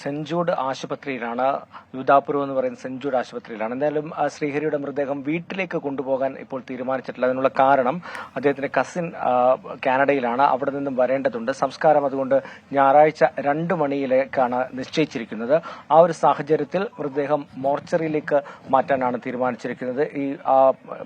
Saint Jude ആശുപത്രിയിലാണ് യുദാപുരം എന്ന് പറയുന്ന സെന്റ് ജൂഡ് ആശുപത്രിയിലാണ്. എന്തായാലും ശ്രീഹരിയുടെ മൃതദേഹം വീട്ടിലേക്ക് കൊണ്ടുപോകാൻ ഇപ്പോൾ തീരുമാനിച്ചിട്ടില്ല. അതിനുള്ള കാരണം അദ്ദേഹത്തിന്റെ കസിൻ കാനഡയിലാണ്. അവിടെ നിന്നും വരേണ്ടതുണ്ട്. സംസ്കാരം അതുകൊണ്ട് ഞായറാഴ്ച രണ്ട് മണിയിലേക്കാണ് നിശ്ചയിച്ചിരിക്കുന്നത്. ആ ഒരു സാഹചര്യത്തിൽ മൃതദേഹം മോർച്ചറിയിലേക്ക് മാറ്റാനാണ് തീരുമാനിച്ചിരിക്കുന്നത്. ഈ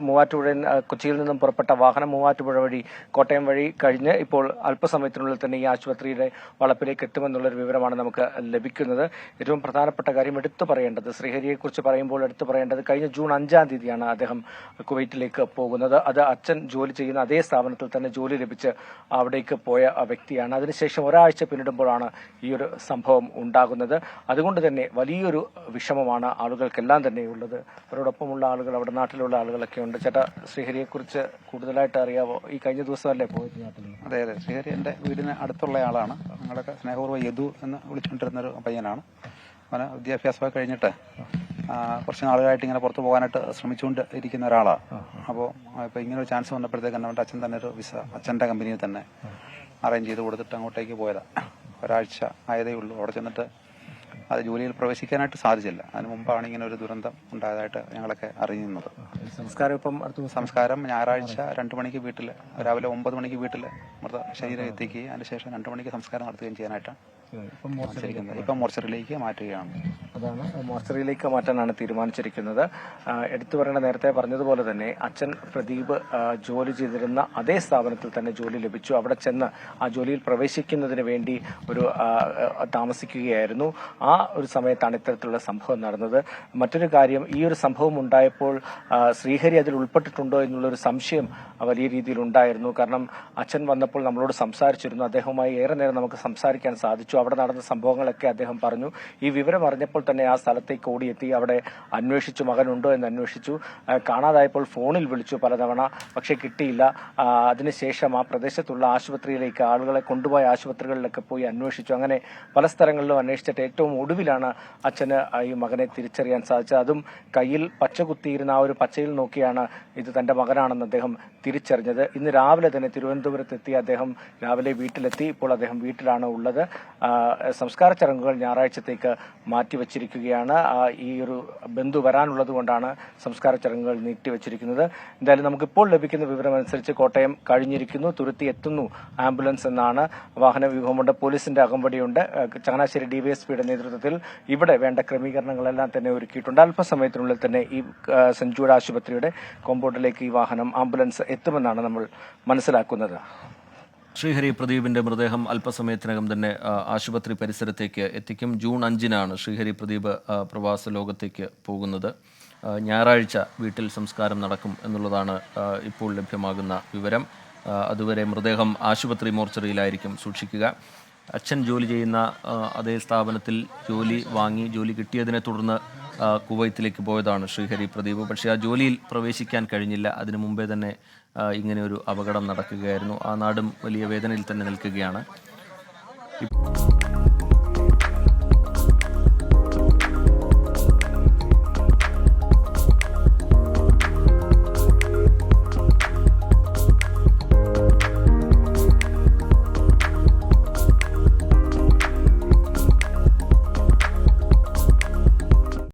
മൂവാറ്റുപുഴ കൊച്ചിയിൽ നിന്നും പുറപ്പെട്ട വാഹനം മൂവാറ്റുപുഴ വഴി കോട്ടയം വഴി കഴിഞ്ഞ് ഇപ്പോൾ അല്പസമയത്തിനുള്ളിൽ തന്നെ ഈ ആശുപത്രിയുടെ വളപ്പിലേക്ക് എത്തുമെന്നുള്ളൊരു വിവരമാണ് നമുക്ക് ലഭിക്കുന്നത്. ഏറ്റവും പ്രധാനപ്പെട്ട കാര്യം എടുത്തു പറയേണ്ടത് ശ്രീഹരിയെക്കുറിച്ച് പറയുമ്പോൾ എടുത്തു പറയേണ്ടത് കഴിഞ്ഞ ജൂൺ അഞ്ചാം തീയതിയാണ് അദ്ദേഹം കുവൈറ്റിലേക്ക് പോകുന്നത്. അത് അച്ഛൻ ജോലി ചെയ്യുന്ന അതേ സ്ഥാപനത്തിൽ തന്നെ ജോലി ലഭിച്ച് അവിടേക്ക് പോയ വ്യക്തിയാണ്. അതിനുശേഷം ഒരാഴ്ച പിന്നിടുമ്പോഴാണ് ഈ ഒരു സംഭവം ഉണ്ടാകുന്നത്. അതുകൊണ്ട് തന്നെ വലിയൊരു വിഷമമാണ് ആളുകൾക്കെല്ലാം തന്നെ ഉള്ളത്. അവരോടൊപ്പമുള്ള ആളുകൾ അവിടെ നാട്ടിലുള്ള ആളുകളൊക്കെ ഉണ്ട്. ചേട്ടാ ശ്രീഹരിയെക്കുറിച്ച് കൂടുതലായിട്ട് അറിയാവോ? ഈ കഴിഞ്ഞ ദിവസമല്ലേ പോയത് നാട്ടിൽ അതെ അതെ. ശ്രീഹരി എന്റെ വീടിന് അടുത്തുള്ള ആളാണ്. ഞങ്ങളൊക്കെ സ്നേഹപൂർവം യദു എന്ന് വിളിച്ചുകൊണ്ടിരുന്ന ഒരു പയ്യനാണ്. അവന് വിദ്യാഭ്യാസമൊക്കെ കഴിഞ്ഞിട്ട് കുറച്ച് നാളുകളായിട്ട് ഇങ്ങനെ പുറത്തു പോകാനായിട്ട് ശ്രമിച്ചുകൊണ്ട് ഇരിക്കുന്ന ഒരാളാണ് അപ്പോൾ ഇപ്പോൾ ഇങ്ങനെ ഒരു ചാൻസ് വന്നപ്പോഴത്തേക്ക് അവന്റെ അച്ഛൻ തന്നെ ഒരു വിസ അച്ഛന്റെ കമ്പനിയിൽ തന്നെ അറേഞ്ച് ചെയ്ത് കൊടുത്തിട്ട് അങ്ങോട്ടേക്ക് പോയതാണ് ഒരാഴ്ച ആയതേ ഉള്ളൂ. അവിടെ ചെന്നിട്ട് അത് ജോലിയിൽ പ്രവേശിക്കാനായിട്ട് സാധിച്ചില്ല. അതിന് മുമ്പാണ് ഇങ്ങനെ ഒരു ദുരന്തം ഉണ്ടായതായിട്ട് ഞങ്ങളൊക്കെ അറിയുന്നത്. സംസ്കാരം ഇപ്പം അടുത്ത സംസ്കാരം ഞായറാഴ്ച രണ്ടു മണിക്ക് വീട്ടിൽ രാവിലെ ഒമ്പത് മണിക്ക് വീട്ടിൽ മൃത ശരീരം എത്തിക്കുകയും അതിനുശേഷം രണ്ടു മണിക്ക് സംസ്കാരം നടത്തുകയും ചെയ്യാനായിട്ടാണ് ഇപ്പം മോർച്ചറിലേക്ക് ഇപ്പം മോർച്ചറിയിലേക്ക് മാറ്റുകയാണ്. അതാണ് മോർച്ചറിയിലേക്ക് മാറ്റാനാണ് തീരുമാനിച്ചിരിക്കുന്നത്. എടുത്തു പറയേണ്ട നേരത്തെ പറഞ്ഞതുപോലെ തന്നെ അച്ഛൻ പ്രദീപ് ജോലി ചെയ്തിരുന്ന അതേ സ്ഥാപനത്തിൽ തന്നെ ജോലി ലഭിച്ചു. അവിടെ ചെന്ന് ആ ജോലിയിൽ പ്രവേശിക്കുന്നതിന് വേണ്ടി ഒരു താമസിക്കുകയായിരുന്നു. ആ ഒരു സമയത്താണ് ഇത്തരത്തിലുള്ള സംഭവം നടന്നത്. മറ്റൊരു കാര്യം ഈ ഒരു സംഭവം ഉണ്ടായപ്പോൾ ശ്രീഹരി അതിൽ ഉൾപ്പെട്ടിട്ടുണ്ടോ എന്നുള്ളൊരു സംശയം വലിയ രീതിയിൽ ഉണ്ടായിരുന്നു. കാരണം അച്ഛൻ വന്നപ്പോൾ നമ്മളോട് സംസാരിച്ചിരുന്നു. അദ്ദേഹവുമായി ഏറെ നേരം നമുക്ക് സംസാരിക്കാൻ സാധിച്ചു. അവിടെ നടന്ന സംഭവങ്ങളൊക്കെ അദ്ദേഹം പറഞ്ഞു. ഈ വിവരം അറിഞ്ഞപ്പോൾ തന്നെ ആ സ്ഥലത്തേക്ക് ഓടിയെത്തി. അവിടെ അന്വേഷിച്ചു മകനുണ്ടോ എന്ന് അന്വേഷിച്ചു. കാണാതായപ്പോൾ ഫോണിൽ വിളിച്ചു പലതവണ പക്ഷേ കിട്ടിയില്ല. അതിനുശേഷം ആ പ്രദേശത്തുള്ള ആശുപത്രിയിലേക്ക് ആളുകളെ കൊണ്ടുപോയ ആശുപത്രികളിലൊക്കെ പോയി അന്വേഷിച്ചു. അങ്ങനെ പല സ്ഥലങ്ങളിലും അന്വേഷിച്ചിട്ട് ഏറ്റവും ഒടുവിലാണ് അച്ഛന് ഈ മകനെ തിരിച്ചറിയാൻ സാധിച്ചത്. അതും കയ്യിൽ പച്ച കുത്തിയിരുന്ന ആ ഒരു പച്ചയിൽ നോക്കിയാണ് ഇത് തന്റെ മകനാണെന്ന് അദ്ദേഹം തിരിച്ചറിഞ്ഞത്. ഇന്ന് രാവിലെ തന്നെ തിരുവനന്തപുരത്തെത്തി അദ്ദേഹം രാവിലെ വീട്ടിലെത്തി. ഇപ്പോൾ അദ്ദേഹം വീട്ടിലാണ് ഉള്ളത്. സംസ്കാര ചടങ്ങുകൾ ഞായറാഴ്ചത്തേക്ക് മാറ്റിവെച്ചിരിക്കുകയാണ് ആ, ഈ ഒരു ബന്ധു വരാനുള്ളത് കൊണ്ടാണ് സംസ്കാര ചടങ്ങുകൾ നീട്ടിവെച്ചിരിക്കുന്നത്. എന്തായാലും നമുക്കിപ്പോൾ ലഭിക്കുന്ന വിവരം അനുസരിച്ച് കോട്ടയം കഴിഞ്ഞിരിക്കുന്നു. തുരുത്തി എത്തുന്നു ആംബുലൻസ് എന്നാണ് വാഹന വ്യൂഹമുണ്ട്. പോലീസിന്റെ അകമ്പടിയുണ്ട്. ചങ്ങനാശ്ശേരി ഡിവൈഎസ്പിയുടെ നേതൃത്വത്തിൽ ഇവിടെ വേണ്ട ക്രമീകരണങ്ങളെല്ലാം തന്നെ ഒരുക്കിയിട്ടുണ്ട്. അല്പസമയത്തിനുള്ളിൽ തന്നെ ഈ സെഞ്ചൂർ ആശുപത്രിയുടെ കോമ്പൗണ്ടിലേക്ക് ഈ വാഹനം ആംബുലൻസ് എത്തുമെന്നാണ് നമ്മൾ മനസ്സിലാക്കുന്നത്. ശ്രീഹരി പ്രദീപിന്റെ മൃതദേഹം അല്പസമയത്തിനകം തന്നെ ആശുപത്രി പരിസരത്തേക്ക് എത്തിക്കും. ജൂൺ അഞ്ചിനാണ് ശ്രീഹരി പ്രദീപ് പ്രവാസ ലോകത്തേക്ക് പോകുന്നത്. ഞായറാഴ്ച വീട്ടിൽ സംസ്കാരം നടക്കും എന്നുള്ളതാണ് ഇപ്പോൾ ലഭ്യമാകുന്ന വിവരം. അതുവരെ മൃതദേഹം ആശുപത്രി മോർച്ചറിയിലായിരിക്കും സൂക്ഷിക്കുക. അച്ഛൻ ജോലി ചെയ്യുന്ന അതേ സ്ഥാപനത്തിൽ ജോലി വാങ്ങി ജോലി കിട്ടിയതിനെ തുടർന്ന് കുവൈത്തിലേക്ക് പോയതാണ് ശ്രീഹരി പ്രദീപ്. പക്ഷേ ആ ജോലിയിൽ പ്രവേശിക്കാൻ കഴിഞ്ഞില്ല. അതിനു മുമ്പേ തന്നെ ഇങ്ങനെ ഒരു അപകടം നടക്കുകയായിരുന്നു. ആ നാടും വലിയ വേദനയിൽ തന്നെ നിൽക്കുകയാണ്.